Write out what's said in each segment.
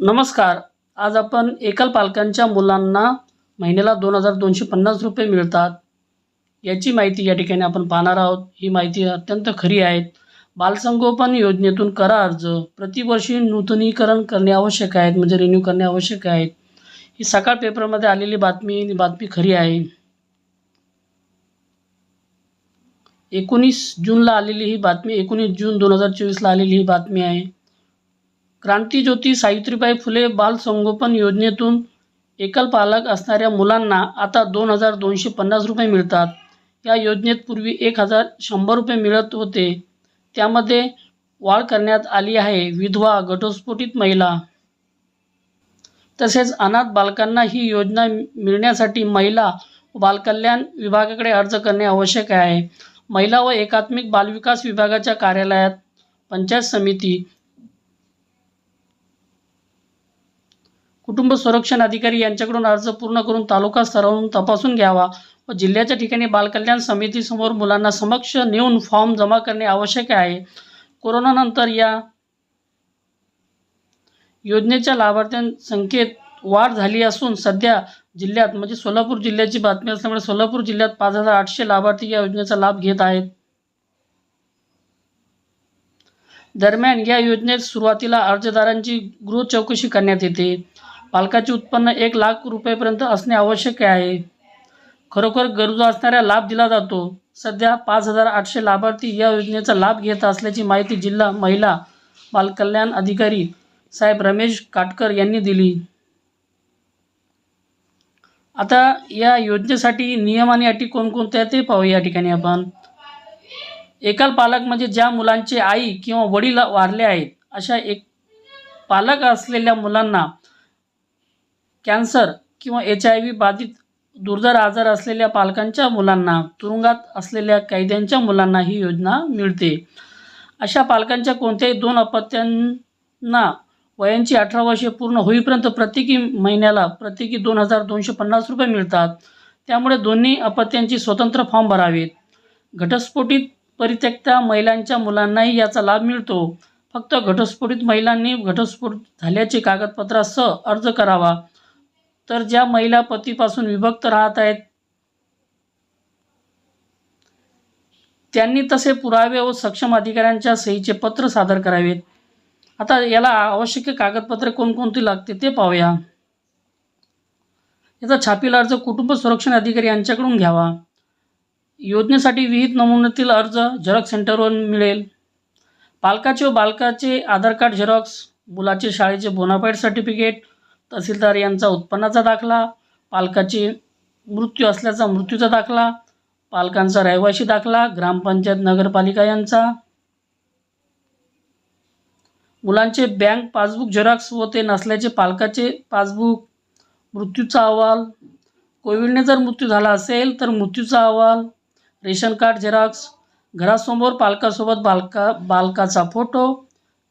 नमस्कार. आज आपण एकल पालकांच्या मुलांना महिन्याला दोन हजार दोनशे पन्नास रुपये मिळतात. याची माहिती या ठिकाणी आपण पाहणार आहोत. ही माहिती अत्यंत खरी आहे. बालसंगोपन योजनेतून करा अर्ज. प्रतिवर्षी नूतनीकरण करणे आवश्यक आहे. म्हणजे रिन्यू करणे आवश्यक आहे. ही सकाळ पेपरमध्ये आलेली बातमी बातमी खरी आहे. एकोणीस जूनला आलेली ही बातमी एकोणीस जून दोन हजार चोवीसला आलेली ही बातमी आहे. क्रांतीज्योती सावित्रीबाई फुले बाल संगोपन योजनेतून एकल पालक असणाऱ्या मुलांना आता दोन हजार दोनशे पन्नास रुपये मिळतात. या योजनेत पूर्वी एक हजार शंभर रुपये मिळत होते. त्यामध्ये वाढ करण्यात आली आहे. विधवा घटस्फोटित महिला. तसेच अनाथ बालकांना ही योजना मिळण्यासाठी महिला व बालकल्याण विभागाकडे अर्ज करणे आवश्यक आहे. महिला व एकात्मिक बालविकास विभागाच्या कार्यालयात पंचायत समिती कुटुंब संरक्षण अधिकारी यांच्याकडून अर्ज पूर्ण करून तालुका स्तरावरून तपासून घ्यावा व जिल्ह्याच्या ठिकाणी बालकल्याण समितीसमोर मुलांना समक्ष नेऊन फॉर्म जमा करणे आवश्यक आहे. कोरोनानंतर या योजनेच्या लाभार्थ्यां संख्येत वाढ झाली असून सध्या जिल्ह्यात म्हणजे सोलापूर जिल्ह्याची बातमी असल्यामुळे सोलापूर जिल्ह्यात पाच हजार आठशे लाभार्थी या योजनेचा लाभ घेत आहेत. दरम्यान या योजनेत सुरुवातीला अर्जदारांची गृह चौकशी करण्यात येते. पालकाचे उत्पन्न एक लाख रुपयेपर्यंत असणे आवश्यक आहे. खरोखर गरजू असणाऱ्या लाभ दिला जातो. सध्या पाच हजार आठशे लाभार्थी या योजनेचा लाभ घेत असल्याची माहिती जिल्हा महिला बालकल्याण अधिकारी साहेब रमेश काटकर यांनी दिली. आता या योजनेसाठी नियम आणि अटी कोणकोणत्या ते पाहू या ठिकाणी आपण. एकल पालक म्हणजे ज्या मुलांचे आई किंवा वडील वारले आहेत अशा एक पालक असलेल्या मुलांना कॅन्सर किंवा एच आय व्ही बाधित दुर्धर आजार असलेल्या पालकांच्या मुलांना तुरुंगात असलेल्या कैद्यांच्या मुलांना ही योजना मिळते. अशा पालकांच्या कोणत्याही दोन अपत्यांना वयांची अठरा वर्षे पूर्ण होईपर्यंत प्रत्येकी महिन्याला प्रत्येकी दोन हजार दोनशे पन्नास रुपये मिळतात. त्यामुळे दोन्ही अपत्यांची स्वतंत्र फॉर्म भरावेत. घटस्फोटित परित्यक्त्या महिलांच्या मुलांनाही याचा लाभ मिळतो. फक्त घटस्फोटित महिलांनी घटस्फोट झाल्याचे कागदपत्रासह अर्ज करावा. तर ज्या महिला पतीपासून विभक्त राहत आहेत त्यांनी तसे पुरावे व सक्षम अधिकाऱ्यांच्या सहीचे पत्र सादर करावेत. आता याला आवश्यक कागदपत्रे कोणकोणती लागते ते पाहूया. याचा छापील अर्ज कुटुंब संरक्षण अधिकारी यांच्याकडून घ्यावा. योजनेसाठी विहित नमुन्यातील अर्ज झेरॉक्स सेंटरवर मिळेल. पालकाचे व बालकाचे आधार कार्ड झेरॉक्स मुलाचे शाळेचे बोनाफाईड सर्टिफिकेट तहसीलदार यांचा उत्पन्नाचा दाखला पालकाची मृत्यू असल्याचा मृत्यूचा दाखला पालकांचा रहिवाशी दाखला ग्रामपंचायत नगरपालिका यांचा. मुलांचे बँक पासबुक झेरॉक्स व ते नसल्याचे पालकाचे पासबुक. मृत्यूचा अहवाल. कोविडने जर मृत्यू झाला असेल तर मृत्यूचा अहवाल. Ration card xerox. घरासमोर पालकासोबत बालका बालकाचा फोटो.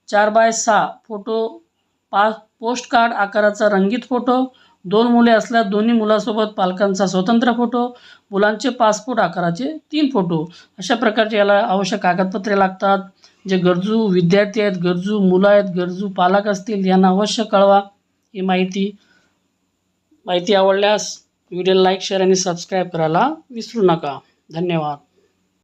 चार बाय सहा फोटो. पाच पोस्ट कार्ड आकाराचा रंगीत फोटो दोन मुले असल्यास दोन्ही मुलासोबत पालकांचा स्वतंत्र फोटो मुलांचे पासपोर्ट आकाराचे तीन फोटो. अशा प्रकारचे याला आवश्यक कागदपत्रे लागतात जे गरजू विद्यार्थी आहेत गरजू मुलं आहेत गरजू पालक असतील यांना अवश्य कळवा. ही माहिती माहिती आवडल्यास व्हिडिओ लाईक शेअर आणि सबस्क्राईब करायला विसरू नका. धन्यवाद.